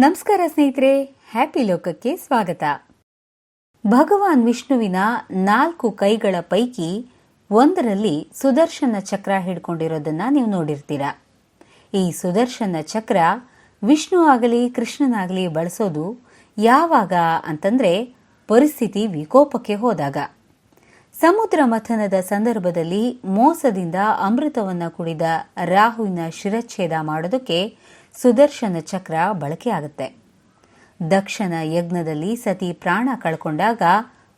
ನಮಸ್ಕಾರ ಸ್ನೇಹಿತರೆ, ಹ್ಯಾಪಿ ಲೋಕಕ್ಕೆ ಸ್ವಾಗತ. ಭಗವಾನ್ ವಿಷ್ಣುವಿನ ನಾಲ್ಕು ಕೈಗಳ ಪೈಕಿ ಒಂದರಲ್ಲಿ ಸುದರ್ಶನ ಚಕ್ರ ಹಿಡ್ಕೊಂಡಿರೋದನ್ನ ನೀವು ನೋಡಿರ್ತೀರ. ಈ ಸುದರ್ಶನ ಚಕ್ರ ವಿಷ್ಣು ಆಗಲಿ, ಕೃಷ್ಣನಾಗಲಿ ಬಳಸೋದು ಯಾವಾಗ ಅಂತಂದ್ರೆ ಪರಿಸ್ಥಿತಿ ವಿಕೋಪಕ್ಕೆ ಹೋದಾಗ. ಸಮುದ್ರ ಮಥನದ ಸಂದರ್ಭದಲ್ಲಿ ಮೋಸದಿಂದ ಅಮೃತವನ್ನ ಕುಡಿದ ರಾಹುವಿನ ಶಿರಚ್ಛೇದ ಮಾಡೋದಕ್ಕೆ ಸುದರ್ಶನ ಚಕ್ರ ಬಳಕೆಯಾಗುತ್ತೆ ದಕ್ಷನ ಯಜ್ಞದಲ್ಲಿ ಸತಿ ಪ್ರಾಣ ಕಳ್ಕೊಂಡಾಗ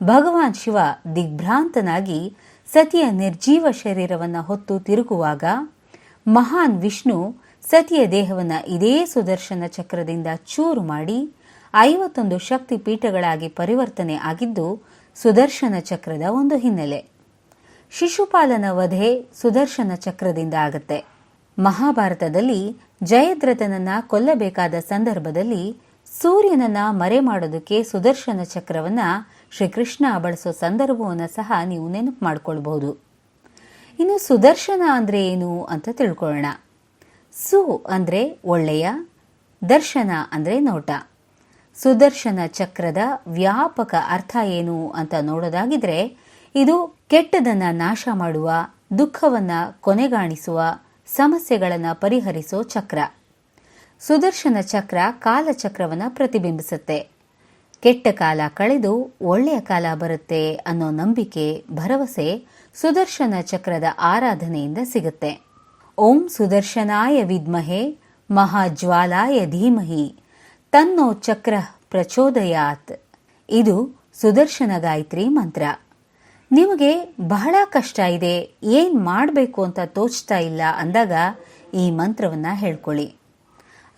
ಭಗವಾನ್ ಶಿವ ದಿಗ್ಭ್ರಾಂತನಾಗಿ ಸತಿಯ ನಿರ್ಜೀವ ಶರೀರವನ್ನು ಹೊತ್ತು ತಿರುಗುವಾಗ ಮಹಾನ್ ವಿಷ್ಣು ಸತಿಯ ದೇಹವನ್ನು ಇದೇ ಸುದರ್ಶನ ಚಕ್ರದಿಂದ ಚೂರು ಮಾಡಿ ಐವತ್ತೊಂದು ಶಕ್ತಿ ಪೀಠಗಳಾಗಿ ಪರಿವರ್ತನೆ ಆಗಿದ್ದು ಸುದರ್ಶನ ಚಕ್ರದ ಒಂದು ಹಿನ್ನೆಲೆ. ಶಿಶುಪಾಲನ ವಧೆ ಸುದರ್ಶನ ಚಕ್ರದಿಂದ ಆಗತ್ತೆ. ಮಹಾಭಾರತದಲ್ಲಿ ಜಯದ್ರಥನನ್ನ ಕೊಲ್ಲಬೇಕಾದ ಸಂದರ್ಭದಲ್ಲಿ ಸೂರ್ಯನನ್ನ ಮರೆ ಮಾಡೋದಕ್ಕೆ ಸುದರ್ಶನ ಚಕ್ರವನ್ನ ಶ್ರೀಕೃಷ್ಣ ಬಳಸೋ ಸಂದರ್ಭವನ್ನು ಸಹ ನೀವು ನೆನಪು ಮಾಡ್ಕೊಳ್ಬಹುದು. ಇನ್ನು ಸುದರ್ಶನ ಅಂದ್ರೆ ಏನು ಅಂತ ತಿಳ್ಕೊಳ್ಳೋಣ. ಸು ಅಂದ್ರೆ ಒಳ್ಳೆಯ, ದರ್ಶನ ಅಂದ್ರೆ ನೋಟ. ಸುದರ್ಶನ ಚಕ್ರದ ವ್ಯಾಪಕ ಅರ್ಥ ಏನು ಅಂತ ನೋಡೋದಾಗಿದ್ರೆ, ಇದು ಕೆಟ್ಟದನ್ನ ನಾಶ ಮಾಡುವ, ದುಃಖವನ್ನ ಕೊನೆಗಾಣಿಸುವ ಸಮಸ್ಯೆಗಳನ್ನ ಪರಿಹರಿಸೋ ಚಕ್ರ. ಸುದರ್ಶನ ಚಕ್ರ ಕಾಲಚಕ್ರವನ್ನು ಪ್ರತಿಬಿಂಬಿಸುತ್ತೆ. ಕೆಟ್ಟ ಕಾಲ ಕಳೆದು ಒಳ್ಳೆಯ ಕಾಲ ಬರುತ್ತೆ ಅನ್ನೋ ನಂಬಿಕೆ, ಭರವಸೆ ಸುದರ್ಶನ ಚಕ್ರದ ಆರಾಧನೆಯಿಂದ ಸಿಗುತ್ತೆ. ಓಂ ಸುದರ್ಶನಾಯ ವಿದ್ಮಹೆ, ಮಹಾಜ್ವಾಲಾಯ ಧೀಮಹಿ, ತನ್ನೋ ಚಕ್ರ ಪ್ರಚೋದಯಾತ್. ಇದು ಸುದರ್ಶನ ಗಾಯತ್ರಿ ಮಂತ್ರ. ನಿಮಗೆ ಬಹಳ ಕಷ್ಟ ಇದೆ, ಏನು ಮಾಡಬೇಕು ಅಂತ ತೋಚ್ತಾ ಇಲ್ಲ ಅಂದಾಗ ಈ ಮಂತ್ರವನ್ನ ಹೇಳ್ಕೊಳ್ಳಿ.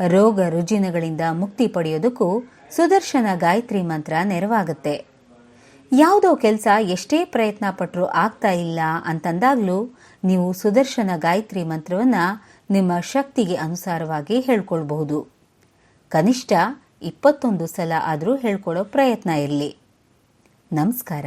ರೋಗ ರುಜಿನಗಳಿಂದ ಮುಕ್ತಿ ಪಡೆಯೋದಕ್ಕೂ ಸುದರ್ಶನ ಗಾಯತ್ರಿ ಮಂತ್ರ ನೆರವಾಗುತ್ತೆ. ಯಾವುದೋ ಕೆಲಸ ಎಷ್ಟೇ ಪ್ರಯತ್ನ ಪಟ್ಟರೂ ಆಗ್ತಾ ಇಲ್ಲ ಅಂತಂದಾಗಲೂ ನೀವು ಸುದರ್ಶನ ಗಾಯತ್ರಿ ಮಂತ್ರವನ್ನ ನಿಮ್ಮ ಶಕ್ತಿಗೆ ಅನುಸಾರವಾಗಿ ಹೇಳ್ಕೊಳ್ಬಹುದು. ಕನಿಷ್ಠ ಇಪ್ಪತ್ತೊಂದು ಸಲ ಆದರೂ ಹೇಳ್ಕೊಳ್ಳೋ ಪ್ರಯತ್ನ ಇರಲಿ. ನಮಸ್ಕಾರ.